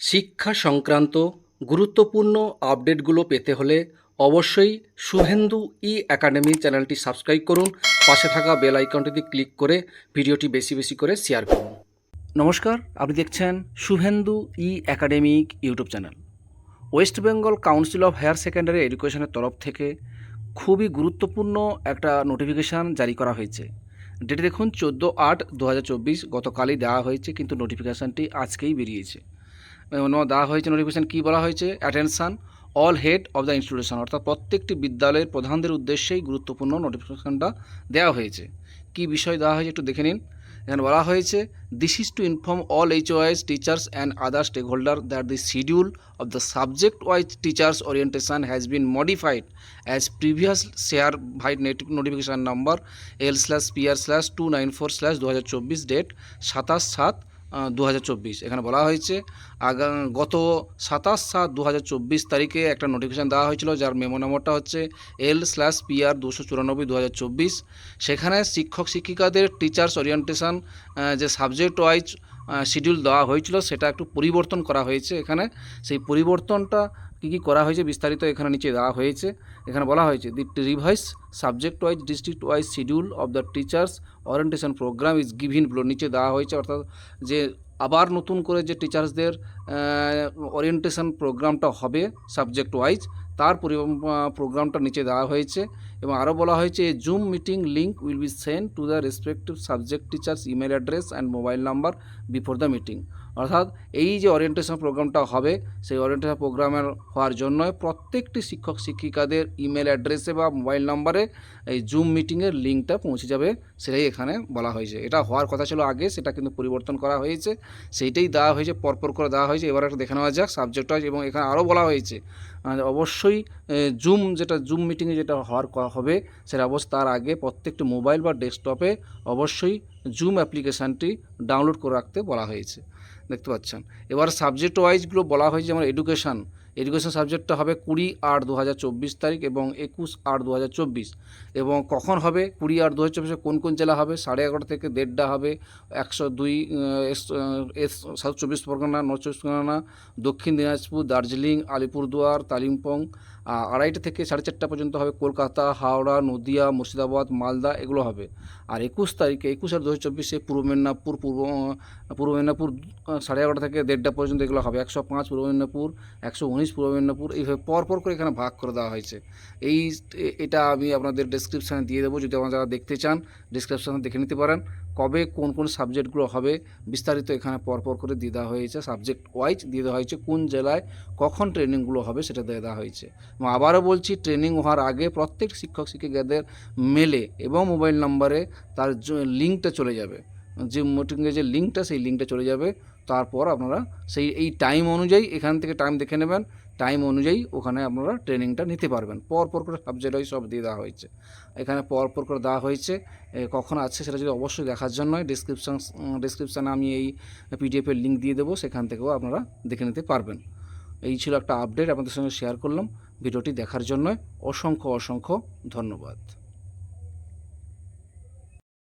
শিক্ষা সংক্রান্ত গুরুত্বপূর্ণ আপডেটগুলো পেতে হলে অবশ্যই শুভেন্দু ই একাডেমি চ্যানেলটি সাবস্ক্রাইব করুন। পাশে থাকা বেল আইকনটিতে ক্লিক করে ভিডিওটি বেশি বেশি করে শেয়ার করুন। নমস্কার, আপনি দেখছেন Shubhendu E academic YouTube channel. West Bengal Council of Higher Secondary এডুকেশনের তরফ থেকে খুবই গুরুত্বপূর্ণ একটা নোটিফিকেশান জারি করা হয়েছে। ডেটে দেখুন, চোদ্দ আট দু হাজার চব্বিশ গতকালই দেওয়া হয়েছে, কিন্তু নোটিফিকেশানটি আজকেই বেরিয়েছে। দেওয়া হয়েছে নোটিফিকেশান কী বলা হয়েছে? Attention all head of the institution অর্থাৎ প্রত্যেকটি বিদ্যালয়ের প্রধানদের উদ্দেশ্যেই গুরুত্বপূর্ণ নোটিফিকেশানটা দেওয়া হয়েছে। কী বিষয় দেওয়া হয়েছে একটু দেখে নিন। এখানে বলা হয়েছে this is to inform all H wise teachers and other stakeholder that the schedule of the subject wise teachers orientation has been modified as previous share vide notification number L slash PR slash two nine four slash দু হাজার চব্বিশ date সাতাশ সাত দু এখানে বলা হয়েছে, আগা, গত সাতাশ সাত দু তারিখে একটা নোটিফিকেশান দেওয়া হয়েছিল, যার মেমো নম্বরটা হচ্ছে এল স্ল্যাশ পিআর দুশো চুরানব্বই সেখানে শিক্ষক শিক্ষিকাদের টিচার্স ওরিয়েন্টেশন যে সাবজেক্ট ওয়াইজ শিডিউল দেওয়া হয়েছিল, সেটা একটু পরিবর্তন করা হয়েছে এখানে। সেই পরিবর্তনটা কী কী করা হয়েছে বিস্তারিত এখানে নিচে দেওয়া হয়েছে। এখানে বলা হয়েছে the revise subject wise district wise schedule of the teachers orientation programme is given below নিচে দেওয়া হয়েছে। অর্থাৎ যে আবার নতুন করে যে টিচার্সদের ওরিয়েন্টেশন প্রোগ্রামটা হবে সাবজেক্ট ওয়াইজ তার প্রোগ্রামটা নিচে দেওয়া হয়েছে এবং আরও বলা হয়েছে এই Zoom meeting link will be send to the respective subject teachers email address and mobile number before the meeting অর্থাৎ এই যে ওরিয়েন্টেশন প্রোগ্রামটা হবে, সেই ওরিয়েন্টেশন প্রোগ্রামের হওয়ার জন্য প্রত্যেকটি শিক্ষক শিক্ষিকাদের ইমেল অ্যাড্রেসে বা মোবাইল নাম্বারে এই জুম মিটিংয়ের লিঙ্কটা পৌঁছে যাবে, সেটাই এখানে বলা হয়েছে। এটা হওয়ার কথা ছিল আগে, সেটা কিন্তু পরিবর্তন করা হয়েছে। সেইটাই দেওয়া হয়েছে, পরপর করে দেওয়া হয়েছে। এবার একটা দেখে নেওয়া যাক সাবজেক্ট ওয়াইজ এবং এখানে আরও বলা হয়েছে অবশ্যই জুম যেটা জুম মিটিংয়ে যেটা হওয়ার হবে, সেটা অবশ্য তার আগে প্রত্যেকটি মোবাইল বা ডেস্কটপে অবশ্যই জুম অ্যাপ্লিকেশানটি ডাউনলোড করে রাখতে বলা হয়েছে। দেখতে পাচ্ছেন? এবার সাবজেক্ট ওয়াইজগুলো বলা হয়েছে যেমন এডুকেশান এডুকেশন সাবজেক্টটা হবে কুড়ি আট দু তারিখ এবং একুশ আট দু এবং কখন হবে? কুড়ি আট দু কোন কোন জেলা হবে? সাড়ে এগারোটা থেকে দেড়টা হবে। একশো দুই এস সাউথ চব্বিশ পরগনা, নর্থ চব্বিশ পরগনা, দক্ষিণ দিনাজপুর, দার্জিলিং, আলিপুরদুয়ার কালিম্পং আড়াইটা থেকে সাড়ে চারটা পর্যন্ত হবে কলকাতা, হাওড়া, নদিয়া, মুর্শিদাবাদ, মালদা, এগুলো হবে। আর একুশ তারিখে, একুশ আর দু হাজার চব্বিশে পূর্ব মেদিনীপুর, পূর্ব পূর্ব মেদিনীপুর সাড়ে এগারোটা থেকে দেড়টা পর্যন্ত এগুলো হবে। একশো পাঁচ পূর্ব মেদিনীপুর, একশো উনিশ পূর্ব মেদিনীপুর, এইভাবে পরপর করে এখানে ভাগ করে দেওয়া হয়েছে। এই এটা আমি আপনাদের ডিসক্রিপশানে দিয়ে দেবো। যদি আপনারা যারা দেখতে চান ডিসক্রিপশানে দেখে নিতে পারেন। কবে কোন কোন সাবজেক্টগুলো হবে, বিস্তারিত এখানে পরপর করে দিয়ে দেওয়া হয়েছে। সাবজেক্ট ওয়াইজ দিয়ে দেওয়া হয়েছে কোন জেলায় কখন ট্রেনিংগুলো হবে সেটা দিয়ে দেওয়া হয়েছে। আবারও বলছি, ট্রেনিং হওয়ার আগে প্রত্যেক শিক্ষক শিক্ষিকাদের মেলে এবং মোবাইল নম্বরে তার লিঙ্কটা চলে যাবে। যে মিটিংয়ের যে লিঙ্কটা, সেই লিঙ্কটা চলে যাবে। তারপর আপনারা সেই, এই টাইম অনুযায়ী এখান থেকে টাইম দেখে নেবেন। টাইম অনুযায়ী ওখানে আপনারা ট্রেনিংটা নিতে পারবেন। পর পর করে সাবজেক্ট ওয়াইজ সব দিয়ে দেওয়া হয়েছে। এখানে পর পর করে দেওয়া হয়েছে। কখন আছে সেটা যদি অবশ্যই দেখার জন্য ডিসক্রিপশান ডিসক্রিপশানে আমি এই পিডিএফের লিঙ্ক দিয়ে দেবো। সেখান থেকেও আপনারা দেখে নিতে পারবেন। এই ছিল একটা আপডেট আপনাদের সঙ্গে শেয়ার করলাম। ভিডিওটি দেখার জন্য অসংখ্য অসংখ্য ধন্যবাদ।